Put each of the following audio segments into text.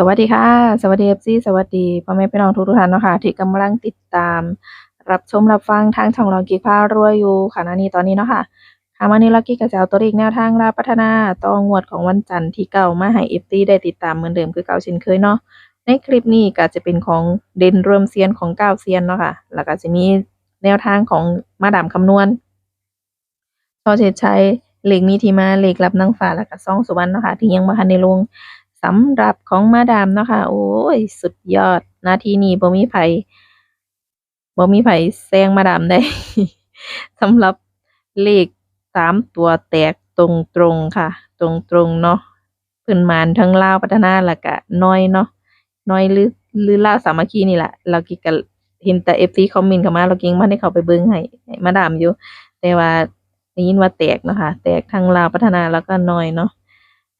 สวัสดีค่ะ สวัสดี FC สวัสดีพ่อแม่พี่น้องทุกท่านเนาะค่ะที่กำลังติดตาม รับชมรับฟังทางช่องเรากิ๊กพารวยอยู่ค่ะนี้ตอนนี้เนาะค่ะค่ะวันนี้เรากิ๊กก็จะเอาตัวเลขแนวทางลาพัฒนาต่องงวดของวันจันทร์ที่เก้ามาให้ FC ได้ติดตามเหมือนเดิมคือเก่าเช่นเคยเนาะในคลิปนี้ก็จะเป็นของเด่นรวมเซียนของเก้าเซียนเนาะค่ะแล้วก็จะมีแนวทางของมาดามคำนวณพอเฉดชัยเลขมีทีมาเหลขลับนางฟ้าแล้วก็ซ่องสุวรรณเนาะค่ะที่ยังบ่ทันได้ลง สำหรับของมาดามเนาะค่ะโอ้ย สุดยอด นาทีนี้บ่มีไผบ่มีไผแซงมาดามได้สำหรับเลขสามตัวแตกตรงๆค่ะ ตรงๆเนาะพิ่นมานทั้งลาวพัฒนาล้วก็น้อยเนาะน้อยหรือหรือลาวสามัคคีนี่แหละเรากิก็เห็นแต่ FC คอมเมนต์เข้ามาเรากิงบ่ได้เขาไปเบิ่งให้มาดามอยู่ แต่ว่าได้ยินว่าแตกเนาะค่ะแตกทั้งลาวพัฒนาแล้วก็น้อยเนาะ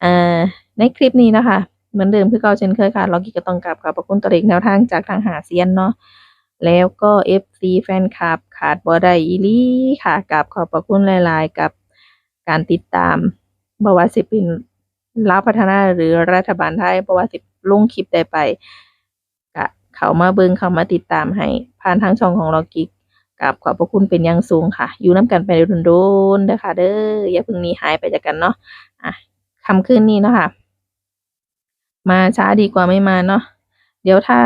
อ่า ในคลิปนี้นะคะ เหมือนเดิมคือเก่าเช่นเคยค่ะเรากิก็ต้องกราบขอบพระคุณตัวเลขแนวทางจากทางหาเซียนเนาะแล้วก็ FC แฟนคลับขาดบ่ได้อีลี่ค่ะกราบขอบพระคุณหลาย ๆ กับการติดตามบวาสิเป็นลาวพัฒนาหรือรัฐบาลไทยบวาสิลงคลิปใดไปก็เขามาเบิงเขามาติดตามให้ผ่านทางช่องของเรากิกกราบขอบพระคุณเป็นอย่างสูงค่ะ อยู่น้ำกันไปโดนๆเด้อค่ะเด้ออย่าเพิ่งหนีหายไปจากกันเนาะอะค่ำคืนนี้เนาะค่ะ มาช้าดีกว่าไม่มาเนาะเดี๋ยวถ้า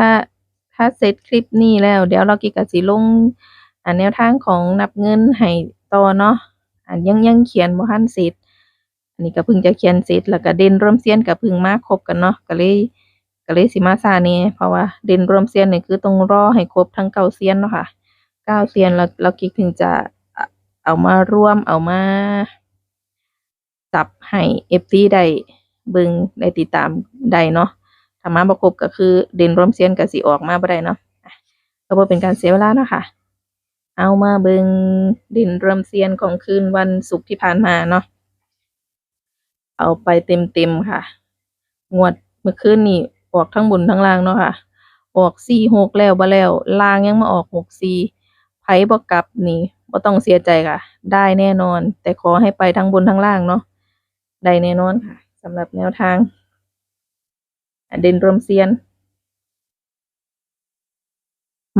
ถ้าเสร็จคลิปนี้แล้ว เดี๋ยวเรากิกะสิลงอ่าแนวทางของนับเงินให้ต่อเนาะอ่ายังยังเขียนบ่ทันเสร็จอันนี้ก็เพิ่งจะเขียนเสร็จแล้วก็เด่นร่วมเซียนก็เพิ่งมาครบกันเนาะก็เลยก็เลยสิมาช้าแหน่ยเพราะว่าเด่นร่วมเซียนนี่คือต้องรอให้ครบทั้งเก้าเซียนเนาะค่ะเก้าเซียนแล้วแล้วกิ๊กถึงจะเอามารวมเอามาจับให้ FC ได้ เบิงได้ติดตามได้เนาะถ้ามาบ่ครบก็คือเด่นรวมเซียนก็สิออกมาบ่ได้เนาะอะก็บ่เป็นการเสียเวลาเนาะค่ะเอามาเบิงเด่นรวมเซียนของคืนวันศุกร์ที่ผ่านมาเนาะเอาไปเต็มๆค่ะ งวดเมื่อคืนนี่ออกทั้งบนทั้งล่างเนาะค่ะ ออก46แล้วบ่แล้วล่างยังมาออก64ไผบ่กลับนี่บ่ต้องเสียใจค่ะ ได้แน่นอน แต่ขอให้ไปทั้งบนทั้งล่างเนาะได้แน่นอนค่ะ สำหรับแนวทางเด่นรวมเซียน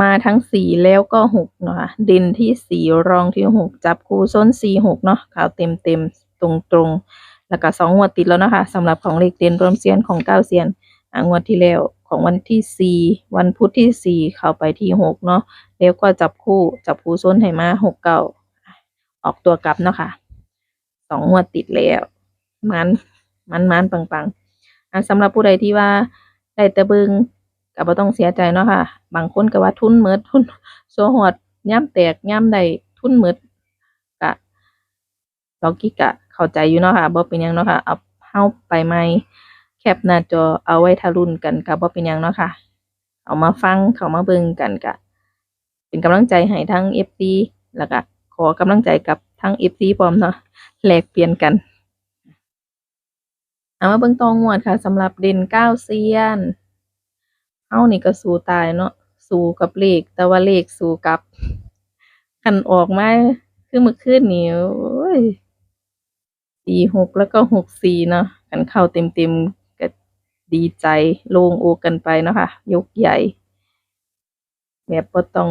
มาทั้งสี่แล้วก็หกเนาะค่ะเด่นที่สี่รองที่หกจับคู่ส้นสี่หกเนาะขาวเต็มเต็มตรงตรงๆแล้วก็สองงวดติดแล้วนะคะสำหรับของเลขเด่นรวมเซียนของเก้าเซียนอ่างวดที่แล้วของวันที่สี่วันพุธที่สี่เข้าไปที่หกเนาะแล้วก็จับคู่จับคู่ส้นให้มาหกเก้าออกตัวกลับเนาะค่ะสองงวดติดแล้วมัน มันมันปังปังๆอะสำหรับผู้ใดที่ว่าได้แต่เบิงก็บ่ต้องเสียใจเนาะค่ะ บางคนก็ว่าทุนหมดทุนโซฮอดยามแตกยามใดทุนหมดก็เรากิกะเข้าใจอยู่เนาะค่ะบ่เป็นยังเนาะค่ะเอาเฮาไปใหมแคปหน้าจอเอาไว้ทารุ่นกันก็บ่เป็นยังเนาะค่ะ เอามาฟังเข้ามาเบิ่งกันก็เป็นกำลังใจให้ทั้ง FC แล้วก็ขอกำลังใจกับทั้ง FC พร้อมเนาะแลกเปลี่ยนกัน เอามาเบิ่งตองงวดค่ะสำหรับเด่นเก้าเซียนเฮานี่ก็สู้ตายเนาะสู้กับเลข แต่ว่าเลขสู้กับคันออกมาคือเมื่อคืนนี่โอ้ย46แล้วก็64เนาะคันเข้าเต็มๆก็ดีใจโล่งอกกันไปเนาะค่ะ ยกใหญ่ แบบบ่ต้อง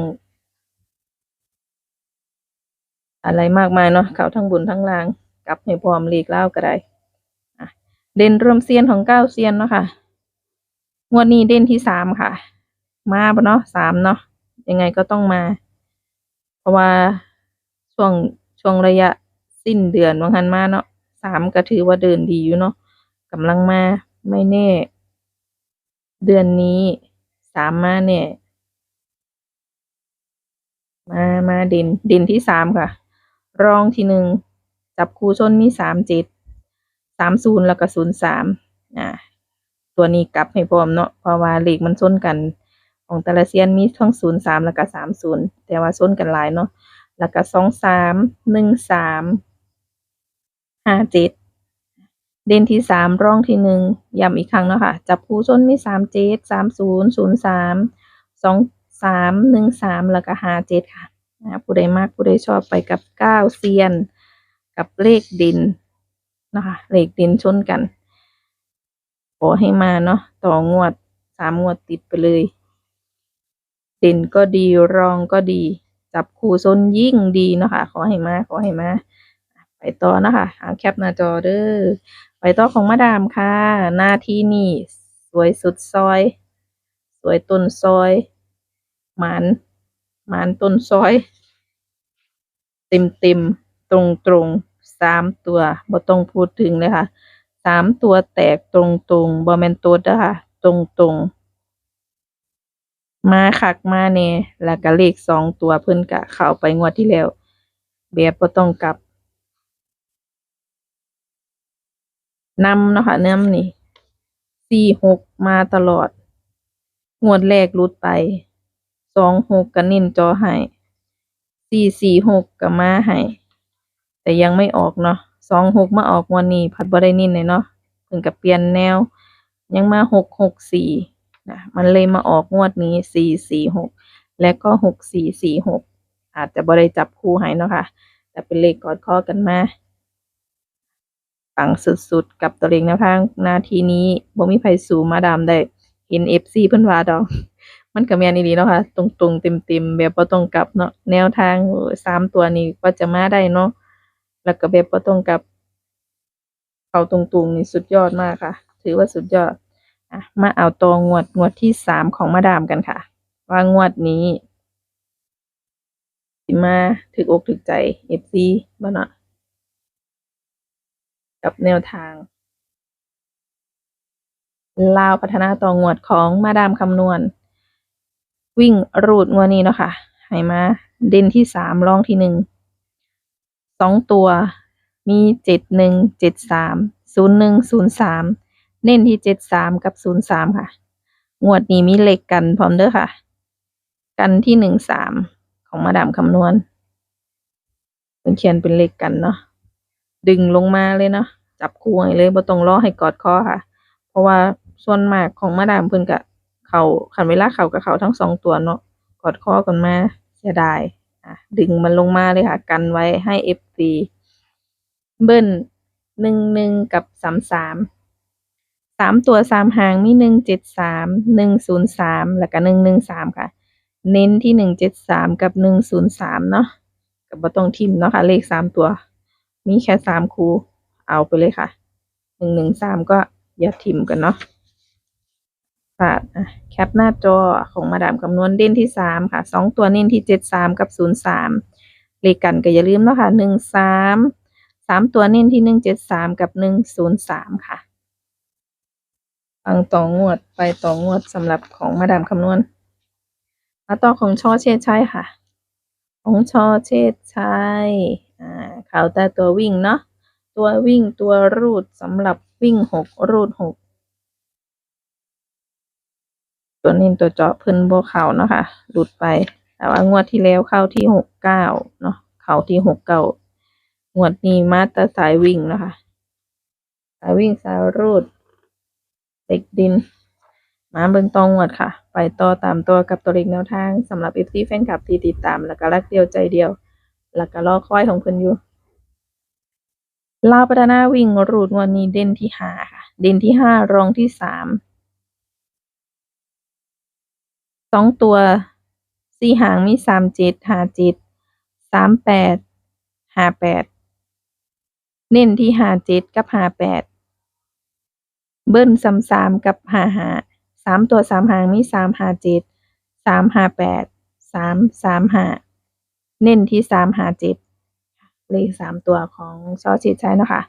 อะไรมากมายเนาะเขาทั้งบนทั้งล่าง กลับให้พร้อมเลขลาก็ได้อะ เด่นรวมเซียนของเก้าเซียนเนาะค่ะ งวดนี้เด่นที่สามค่ะ มาบ่เนาะสามเนาะ ยังไงก็ต้องมา เพราะว่าช่วงช่วงระยะสิ้นเดือนว่าหันมาเนาะสามก็ถือว่าเดินดีอยู่เนาะกำลังมาไม่แน่ เดือนนี้สามมาแน่มามาเด่นเด่นที่สามค่ะ รองที่หนึ่งจับคู่ชนมีสามเจ็ด สามศูนย์แล้วก็ศูนย์สามอ่าตัวนี้กลับให้พร้อมเนาะเพราะว่าเลขมันส้นกัน ของแต่ละเซียนมีทั้งศูนย์สามแล้วก็สามศูนย์แต่ว่าส้นกันหลายเนาะแล้วก็สองสามหนึ่งสามห้าเจ็ดเด่นที่สามร่องที่หนึ่งย้ำอีกครั้งเนาะค่ะจับคู่ส้นมีสามเจ็ดสามศูนย์ศูนย์สามสองสามหนึ่งสามแล้วก็ห้าเจ็ดค่ะนะผู้ใดมากผู้ใดชอบไปกับเก้าเซียน กับเลขดิน นะคะเหลขดินชนกันขอให้มาเนาะต่องวดสามงวดติดไปเลย เด่นก็ดีรองก็ดี จับคู่ซนยิ่งดีนะคะขอให้มาขอให้มาไปต่อนะคะเอาแคปหน้าจอเด้อไปต่อของมาดามค่ะ หน้าที่นี่สวยสุดซอย สวยต้นซอยหมานหมานต้นซอย เต็มเต็มตรงตรง สามตัวบ่ต้องพูดถึงเลยค่ะสามตัวแตกตรงตรงๆบ่แมนต๊ดเด้อค่ะตรงตรงมาคักมาแน่แล้วก็เลขสองตัวเพิ่นก็เข้าไปงวดที่แล้วแบบบ่ต้องกลับนำเนาะค่ะน้ำนี่สี่หกมาตลอด งวดแรกหลุดไปสองหกก็เน้นจอให้สี่สี่หกก็มาให้ แต่ยังไม่ออกเนาะสองหกมาออกงวันนี้ผัดบ่ไดน้นเลยเนาะเพิ่นก็เปลี่ยนแนว ยังมาหกหกสี่นะมันเลยมาออกงวดนี้สี่สี่หกและก็หกสี่สี่หกอาจจะบ่ไดจับคู่ให้เนาะค่ะ แต่เป็นเลขกอดข้อกันมาปังสุดๆ กับตัวเลขแนวทางนาทีนี้บ่มีไผสูมาดามได้เห็น FC เพิ่นว่าดอก มันก็แม่นอีหลีเนาะค่ะ ตรงๆ เต็มๆ แบบบ่ต้องกลับเนาะแนวทางสามตัวนี้กว่าจะมาได้เนาะ แล้วก็แบบบ่ต้องกับเขาตรงๆนี่สุดยอดมากค่ะ ถือว่าสุดยอดอะมาเอาตัวงวดงวดที่สามของมาดามกันค่ะ ว่างวดนี้สิมาถึกอกถึกใจ FC บ่เนาะกับแนวทาง ลาวพัฒนาต่องวดของมาดามคำนวณ วิ่งรูดงวดนี้เนาะค่ะให้มาเด่นที่สามรองที่หนึ่ง สองตัว มีเจ็ดหนึ่งเจ็ดสามศูนย์หนึ่งศูนย์สามเน้นที่เจ็ดสามกับศูนย์สามค่ะ งวดนี้มีเหลขกันพร้อมเด้อค่ะ กันที่หนึ่งสามของมาดามคำนวณเป็นเขียนเป็นเหลขกันเนาะดึงลงมาเลยเนาะจับคู่ให้เลยบ่ต้องรอให้กอดคอค่ะ เพราะว่าส่วนมากของมาดามเพิ่นก็เขาคันเวลาเขากับเขาทั้งสองตัวเนาะกอดคอกันมาเสียดาย ดึงมันลงมาเลยค่ะ กันไว้ให้ FC เบิ้ลหนึ่งหนึ่งกับสามสามสามตัวสามหางมีหนึ่งเจ็ดสามหนึ่งศูนย์สามแล้วก็หนึ่งหนึ่งสามค่ะ เน้นที่หนึ่งเจ็ดสามกับหนึ่งศูนย์สามเนาะก็บ่ต้องทิมเนาะค่ะเลขสามตัว มีแค่สามคูเอาไปเลยค่ะหนึ่งหนึ่งสามก็อย่าทิมกันเนาะ ฝากอะแคปหน้าจอของมาดามคำนวณเด่นที่สามค่ะสองตัวเน้นที่เจ็ดสามกับศูนย์สามเลขกันก็อย่าลืมเนาะค่ะหนึ่งสามสามตัวเน้นที่หนึ่งเจ็ดสามกับหนึ่งศูนย์สามค่ะฟังต่องวดไปต่องวดสำหรับของมาดามคำนวณมาต่อของช่อเชษชัยค่ะ ของช่อเชษชัยอ่าข่าวแต่ตัววิ่งเนาะตัววิ่งตัวรูดสำหรับวิ่งหกรูดหก ตัวนี้ตัวเจาะเพิ่นบ่เข้าเนาะค่ะ หลุดไป แต่ว่างวดที่แล้วเข้าที่หกเก้าเนาะเข้าที่หกเก้างวดนี้มาแต่สายวิ่งเนาะคะ สายวิ่งสายรูดเด็กดิน มาเบิ่งตองงวดค่ะ ไปต่อตามตัวกับตัวเลขแนวทางสำหรับ FC แฟนคลับที่ติดตาม แล้วก็รักเดียวใจเดียว แล้วก็รอคอยของเพิ่นอยู่ลาวพัฒนาวิ่งรูดงวันนี้เด่นที่ห้าค่ะ เด่นที่ห้ารองที่สาม สองตัวสี่หางมีสามเจ็ดหาเจ็ดสามแปดหาแปดเน้นที่หาเจ็ดกับหาแปดเบิ้ลซ้ำสามกับหาหาสามตัวสามหางมีสามหาเจ็ดสามหาแปดสามสามหาเน้นที่สามหาเจ็ดเลขสามตัวของซอสชิดใช้นะคะ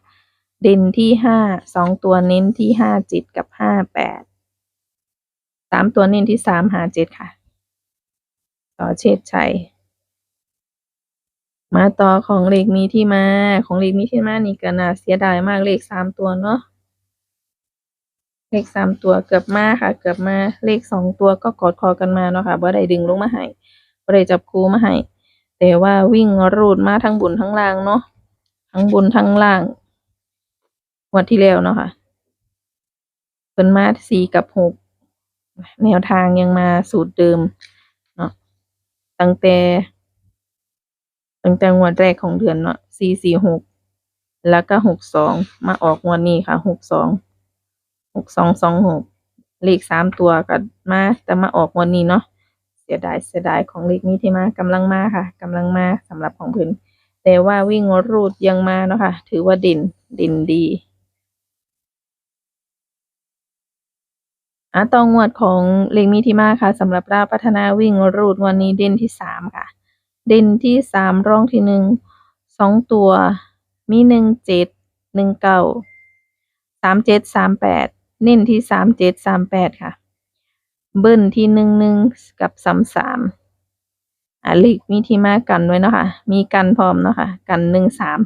เด่นที่ห้าสองตัวเน้นที่ห้าจ็ดกับห้าแปด สามตัวเน้นที่สามหาเจ็ดค่ะซอเชดชัย มาต่อของเลขมีที่มา ของเลขมีที่มานี่ก็น่าเสียดายมากเลขสามตัวเนาะ เลขสามตัวเกือบมาค่ะ เกือบมา เลขสองตัวก็กอดคอกันมาเนาะค่ะบ่ได้ดึงลงมาให้บ่ได้จับคู่มาให้ แต่ว่าวิ่งรูดมาทั้งบนทั้งล่างเนาะ ทั้งบนทั้งล่างวันที่แล้วเนาะค่ะเพิ่นมาสี่กับหก แนวทางยังมาสูตรเดิมเนาะตั้งแต่ตั้งแต่งวดแรกของเดือนเนาะสี่สี่หกแล้วก็หกสองมาออกงวดนี้ค่ะหกสองหกสองสองหกเลขสามตัวก็มาแต่มาออกวันนี้เนาะเสียดายเสียดายของเลขนี้ที่มากำลังมาค่ะกำลังมาสำหรับของเพิ่นแต่ว่าวิ่งรูดยังมาเนาะค่ะ ถือว่าด่นด่นดี อะตองวดของเลงมีที่มาค่ะสำหรับราพัฒนาวิ่งรูดวันนี้เด่นที่สามค่ะ เด่นที่สามร่องที่หนึ่งสองตัว มีหนึ่งเจ็ดหนึ่งเก้าสามเจ็ดสามแปดเน้นที่สามเจ็ดสามแปดค่ะ เบิ้ลที่หนึ่งหนึ่งกับสามสามอะลีกมีที่มากันไว้เนาะค่ะ มีกันพร้อมเนาะค่ะ กันหนึ่งสาม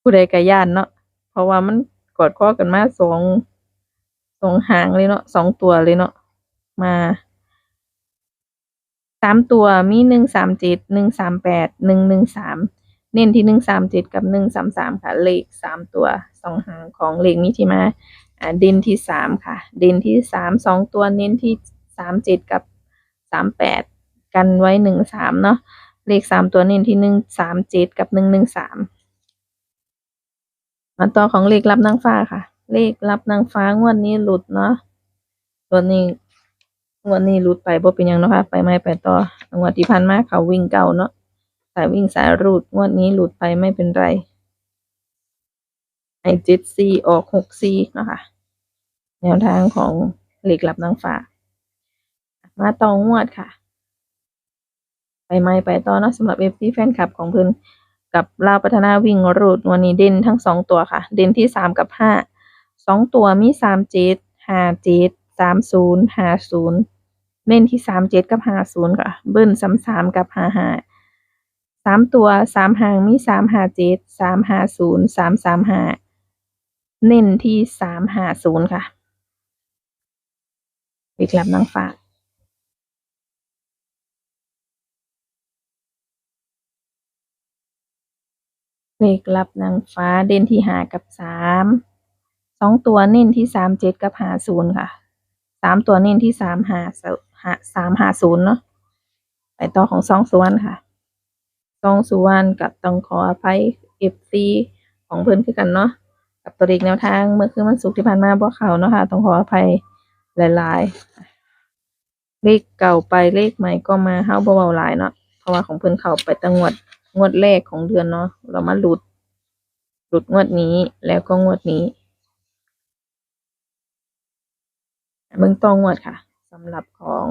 ผู้ใดก็ย่านเนาะเพราะว่ามันกอดข้อกันมาสอง องหางเลยเนาะสองตัวเลยเนาะมาสามตัวมีหนึ่งสามเจ็ดหนึ่งสามแปดหนึ่งหนึ่งสามเน้นที่หนึ่งสามเจ็ดกับหนึ่งสามสามค่ะ เลขสามตัวสองหางของเลขนี้ที่มาอ่าเด่นที่สามค่ะ เด่นที่สามสองตัวเน้นที่สามเจ็ดกับสามแปดกันไว้หนึ่งสามเนาะเลขสามตัวเน้นที่หนึ่งสามเจ็ดกับหนึ่งหนึ่งสามมาต่อของเลขรับนางฟ้าค่ะ เลขรับนางฟ้างวดนี้หลุดเนาะงวดนี้งวดนี้หลุดไปบ่เป็นยังเนาะค่ะ ไปไม่ไปต่องวดที่ผ่านมาเขาวิ่งเก่าเนาะสายวิ่งสายรูดงวดนี้หลุดไปไม่เป็นไรไอเจ็ดซีออกหกซีเนาะค่ะ แนวทางของเลขรับนางฟ้า มาต่องวดค่ะ ไปไม่ไปต่อเนาะสำหรับเอฟซีแฟนคลับของเพิ่นกับลาวพัฒนาวิ่งรูดวันนี้เด่นทั้งสองตัวค่ะ เด่นที่สามกับห้า สองตัวมีสามเจ็ดห้าเจ็ดสามศูนย์ห้าศูนย์เน้นที่สามเจ็ดกับห้าศูนย์ค่ะ เบิ้ลสามสามกับห้าห้าสามตัวสามหางมีสามห้าเจ็ดสามห้าศูนย์สามสามห้าเน้นที่สามห้าศูนย์ค่ะอีกลับนางฟ้าเลขลับนางฟ้าเด่นที่หากับสาม สองตัวเน้นที่สามเจ็ดกับหาศูนย์ค่ะสามตัวเน้นที่สามหาสามหาศูนย์เนาะไปต่อของสองส่วนค่ะสองส่วนกับต้องขออภัยเอฟซีของเพิ่นคือกันเนาะกับตัวเลขแนวทางเมื่อคืนวันศุกร์ที่ผ่านมาบ่เขาเนาะค่ะ ต้องขออภัยหลายๆ เลขเก่าไปเลขใหม่ก็มาเฮาเว้าหลายเนาะเพราะว่าของเพิ่นเขาไปตั้งงวดงวดแรกของเดือนเนาะเรามาหลุด หลุดงวดนี้แล้วก็งวดนี้ เบิ่งตองวดค่ะสำหรับของ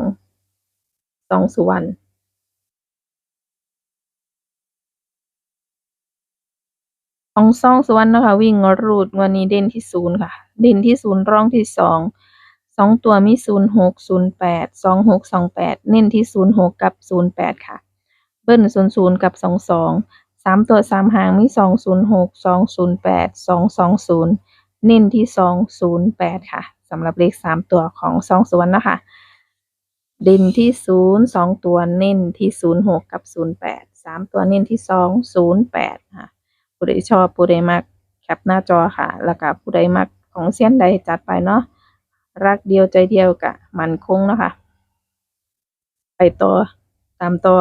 สองสุวรรณของสองสุวรรณนะคะวิ่งรูดวดนี้เด่นที่ศูนย์ค่ะ เด่นที่ศูนย์ร่องที่สองสองตัวมีศูนย์หกศูนย์แปดสองหกสองแปดเน้นที่ศูนย์หกกับศูนย์แปดค่ะ เบิ้ลศูนย์ศูนย์กับสองสองสามตัวสามหางมีสองศูนย์หกสองศูนย์แปดสองสองศูนย์เน้นที่สองศูนย์แปดค่ะำหรับเลขสามตัวของสองส่วนนะคะเด่นที่ศูนย์สองตัวเน้นที่ศูนย์หกกับศูนย์แปดสามตัวเน้นที่สองศูนย์แปดค่ะผู้ใดชอบผู้ใดมักแคปหน้าจอค่ะ แล้วก็ผู้ใดมักของเส้นใดจัดไปเนาะรักเดียวใจเดียวกะมันคงนะคะไปต่อตามต่อ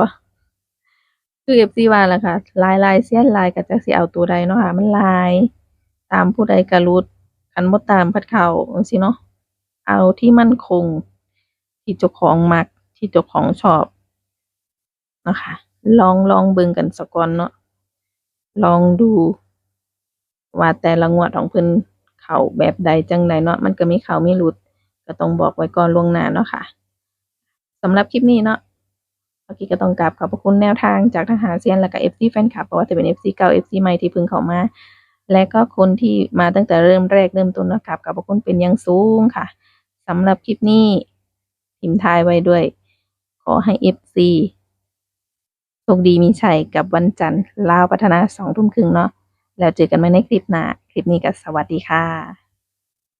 คือเอฟซีว่าล่ะค่ะลายลายเส้นลายก็จักสิเอาตัวใดเนาะค่ะ มันลาย ตามผู้ใดก็รุด คันบ่ตามพัดเขาจังซี่เนาะ เอาที่มั่นคง ที่เจ้าของมัก ที่เจ้าของชอบนะคะลอง ลองเบิ่งกันสักก่อนเนาะ ลองดู ว่าแต่ละงวดของเพิ่นเข้าแบบใดจังใดเนาะ มันก็มีเข้ามีหลุด ก็ต้องบอกไว้ก่อนล่วงหน้าเนาะค่ะสำหรับคลิปนี้เนาะเมื่อกี้ก็ต้องกราบขอบพระคุณแนวทางจากทางหาเซียน และก็ FC แฟนคลับเพราะว่าจะเป็น FC เก่า FC ใหม่ที่เพิ่งเข้ามา และก็คนที่มาตั้งแต่เริ่มแรกเริ่มต้นนะครับกับคุณเป็นยังสูงค่ะสำหรับคลิปนี้ทิมทายไว้ด้วย ขอให้ FC โชคดีมีชัยกับวันจันทร์ลาวพัฒนาสองทุ่มครึ่งเนาะแล้วเจอกันใหม่ในคลิปหน้า คลิปนี้ก็สวัสดีค่ะ